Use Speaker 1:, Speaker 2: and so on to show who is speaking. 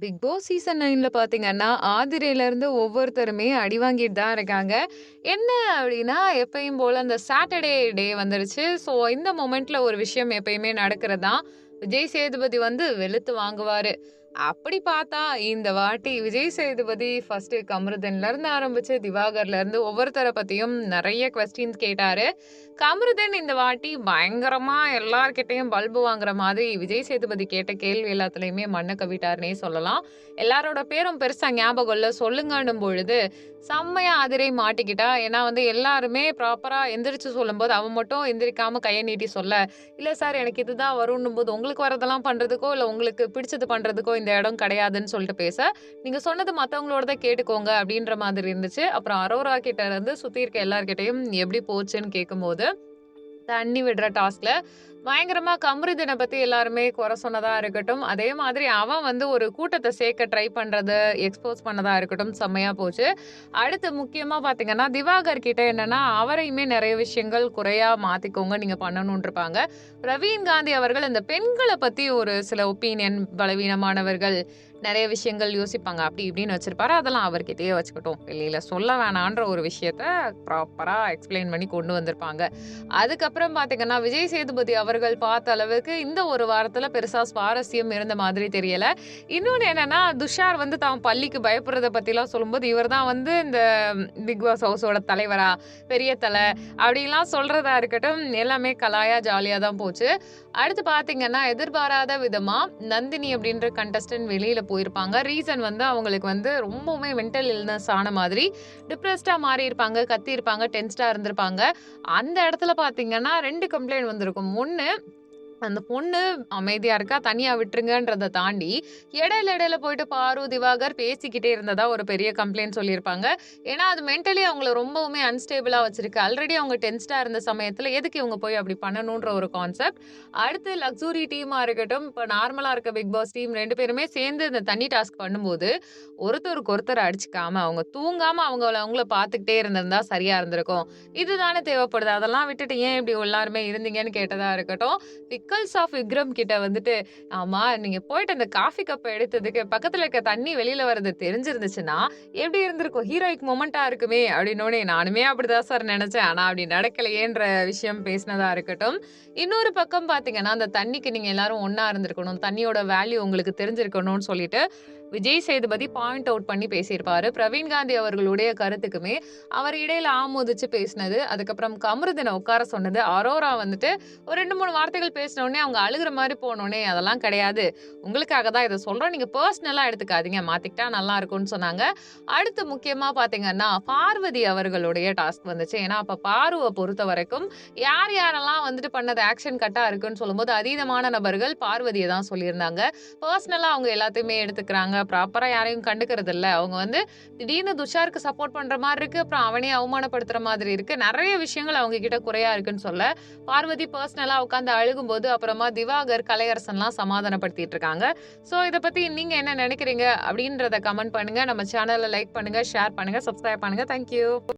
Speaker 1: Big Boss season நைனில் பார்த்தீங்கன்னா, ஆதிரையிலேருந்து ஒவ்வொருத்தருமே அடி வாங்கிட்டு தான் இருக்காங்க. என்ன அப்படின்னா எப்பயும் போல அந்த சாட்டர்டே டே வந்துருச்சு. ஸோ, இந்த மொமெண்ட்டில் ஒரு விஷயம் எப்பயுமே நடக்கிறது தான். விஜய் சேதுபதி வந்து வெளுத்து வாங்குவாரு. அப்படி பார்த்தா, இந்த வாட்டி விஜய் சேதுபதி ஃபர்ஸ்ட்டு கமருதன்லருந்து ஆரம்பிச்சு, திவாகர்லேருந்து ஒவ்வொருத்தரை பத்தியும் நிறைய கொஸ்டின்ஸ் கேட்டாரு. கமருதன் இந்த வாட்டி பயங்கரமா எல்லார்கிட்டையும் பல்பு வாங்குற மாதிரி விஜய் சேதுபதி கேட்ட கேள்வி எல்லாத்துலயுமே மண்ணை கவிட்டாருன்னே சொல்லலாம். எல்லாரோட பேரும் பெருசா ஞாபகம் இல்லை சொல்லுங்கன்னும் பொழுது, செம்மையா அதிரை மாட்டிக்கிட்டா. ஏன்னா வந்து எல்லாருமே ப்ராப்பரா எந்திரிச்சு சொல்லும்போது, அவன் மட்டும் எந்திரிக்காம கையை நீட்டி சொல்ல, "இல்ல சார் எனக்கு இதுதான் வரும்ன்னும்போது, உங்களுக்கு வரதெல்லாம் பண்றதுக்கோ, இல்ல உங்களுக்கு பிடிச்சது பண்றதுக்கோ இந்த இடம் கிடையாதுன்னு" சொல்லிட்டு பேச, "நீங்க சொன்னது மத்தவங்களோடத கேட்டுக்கோங்க" அப்படின்ற மாதிரி இருந்துச்சு. அப்புறம் அரோரா கிட்ட இருந்து சுற்றி இருக்க எல்லார்கிட்டயும் எப்படி போச்சுன்னு கேட்கும்போது, தண்ணி விடுற டாஸ்கில் பயங்கரமா கமருதீன பத்தி எல்லாருமே குறை சொன்னதா இருக்கட்டும், அதே மாதிரி அவன் வந்து ஒரு கூட்டத்தை சேர்க்க ட்ரை பண்றது, எக்ஸ்போஸ் பண்ணதா இருக்கட்டும், செம்மையா போச்சு. அடுத்து முக்கியமா பார்த்தீங்கன்னா, திவாகர் கிட்ட என்னன்னா, அவரையுமே நிறைய விஷயங்கள் குறையா மாத்திக்கோங்க, நீங்க பண்ணணுன்ருப்பாங்க. பிரவீன் காந்தி அவர்கள் இந்த பெண்களை பத்தி ஒரு சில ஒப்பீனியன், பலவீனமானவர்கள், நிறைய விஷயங்கள் யோசிப்பாங்க. அப்படி இப்படின்னு வச்சிருப்பாரு. அதெல்லாம் அவர்கிட்டயே வச்சுக்கிட்டோம் வெளியில சொல்ல வேணான்ற ஒரு விஷயத்த ப்ராப்பரா எக்ஸ்ப்ளைன் பண்ணி கொண்டு வந்திருப்பாங்க. அதுக்கப்புறம் பாத்தீங்கன்னா விஜய் சேதுபதி அவர் அவர்கள் பார்த்த அளவுக்கு இந்த ஒரு வாரத்தில் பெருசா சுவாரஸ்யம் இருந்த மாதிரி தெரியல. இன்னொன்னு என்னன்னா, துஷார் வந்து தான் பள்ளிக்கு பயப்படுறத பற்றிலாம் சொல்லும்போது, இவர் தான் வந்து இந்த பிக் பாஸ் ஹவுஸோட தலைவரா, பெரிய தலை அப்டிலாம் சொல்றதா இருக்கட்டும், எல்லாமே கலாயா ஜாலியாக தான் போச்சு. அடுத்து பார்த்தீங்கன்னா, எதிர்பாராத விதமாக நந்தினி அப்படின்ற கண்டஸ்டன்ட் வெளியில் போயிருப்பாங்க. ரீசன் வந்து அவங்களுக்கு வந்து ரொம்பவுமே மென்டல் இல்னஸ் ஆன மாதிரி, டிப்ரெஸ்டாக மாறியிருப்பாங்க, கத்தியிருப்பாங்க, டென்ஸ்டாக இருந்திருப்பாங்க. அந்த இடத்துல பார்த்தீங்கன்னா, ரெண்டு கம்ப்ளைண்ட் வந்திருக்கும். 嗯。அந்த பொண்ணு அமைதியா இருக்கா, தனியா விட்டுருங்கன்றத தாண்டி, இடையில இடையில போயிட்டு பாரு, திவாகர் பேசிக்கிட்டே இருந்ததா ஒரு பெரிய கம்ப்ளைண்ட் சொல்லியிருப்பாங்க. ஏன்னா, அது மென்டலி அவங்கள ரொம்பவுமே அன்ஸ்டேபிளா வச்சிருக்கு. ஆல்ரெடி அவங்க டென்ஸ்டா இருந்த சமயத்துல எதுக்கு இவங்க போய் அப்படி பண்ணணுன்ற ஒரு கான்செப்ட். அடுத்து லக்ஸுரி டீமா இருக்கட்டும், இப்ப நார்மலா இருக்க பிக் பாஸ் டீம் ரெண்டு பேருமே சேர்ந்து இந்த தண்ணி டாஸ்க் பண்ணும்போது, ஒருத்தருக்கு ஒருத்தர் அடிச்சுக்காம, அவங்க தூங்காம அவங்கள அவங்கள பார்த்துக்கிட்டே இருந்திருந்தா சரியா இருந்திருக்கும். இதுதானே தேவைப்படுது. அதெல்லாம் விட்டுட்டு ஏன் இப்படி எல்லாருமே இருந்தீங்கன்னு கேட்டதா இருக்கட்டும். நக்கல்ஸ் ஆஃப் விக்ரம் கிட்ட வந்துட்டு, "ஆமா நீங்க போயிட்டு அந்த காஃபி கப்பை எடுத்ததுக்கு பக்கத்துல இருக்க தண்ணி வெளியில வர்றது தெரிஞ்சிருந்துச்சுன்னா, எப்படி இருந்திருக்கும்? ஹீரோயிக் மொமெண்ட்டா இருக்குமே" அப்டின்னோனே, "நானுமே அப்படிதான் சார் நினைச்சேன் ஆனா அப்படி நடக்கலையேன்ற" விஷயம் பேசினதா இருக்கட்டும். இன்னொரு பக்கம் பார்த்தீங்கன்னா, அந்த தண்ணிக்கு நீங்க எல்லாரும் ஒன்னா இருந்திருக்கணும். தண்ணியோட வேல்யூ உங்களுக்கு தெரிஞ்சிருக்கணும்னு சொல்லிட்டு, விஜய் சேதுபதி பாயிண்ட் அவுட் பண்ணி பேசியிருப்பாரு. பிரவீன் காந்தி அவர்களுடைய கருத்துக்குமே, அவர் இடையில ஆமோதிச்சு பேசினது, அதுக்கப்புறம் கமருதினை உட்கார சொன்னது, அரோரா வந்துட்டு ஒரு 2, 3 வார்த்தைகள் பேசினோடனே அவங்க அழுகுற மாதிரி போனோடனே "அதெல்லாம் கிடையாது. உங்களுக்காக தான் இதை சொல்கிறோம் நீங்கள் பர்சனலாக எடுத்துக்காதீங்க. மாற்றிக்கிட்டா நல்லா இருக்கும்னு" சொன்னாங்க. அடுத்து முக்கியமாக பார்த்தீங்கன்னா, பார்வதி அவர்களுடைய டாஸ்க் வந்துச்சு. ஏன்னா, பார்வை பொறுத்த வரைக்கும் யார் யாரெல்லாம் வந்துட்டு பண்ணது ஆக்ஷன் கட்டாக இருக்குன்னு சொல்லும்போது, அதீதமான நபர்கள் பார்வதியை தான் சொல்லியிருந்தாங்க. பர்சனலாக அவங்க எல்லாத்தையுமே எடுத்துக்கிறாங்க. ப்ராப்பராக யாரையும் கண்டுக்கிறது இல்லை அவங்க வந்து திடீர்னு துஷாருக்கு சப்போர்ட் பண்ணுற மாதிரி இருக்குது அப்புறம் அவனே அவமானப்படுத்துகிற மாதிரி இருக்குது நிறைய விஷயங்கள் அவங்க கிட்ட குறையா இருக்குன்னு சொல்ல, பார்வதி பர்சனலாக உட்காந்து அழுகும்போது, அப்புறமா திவாகர், கலையரசன்லாம் சமாதானப்படுத்திட்டு இருக்காங்க. ஸோ, இதை பத்தி நீங்க என்ன நினைக்கிறீங்க அப்படின்றத கமெண்ட் பண்ணுங்க. நம்ம சேனல லைக் பண்ணுங்க, ஷேர் பண்ணுங்க, சப்ஸ்கிரைப் பண்ணுங்க. Thank you.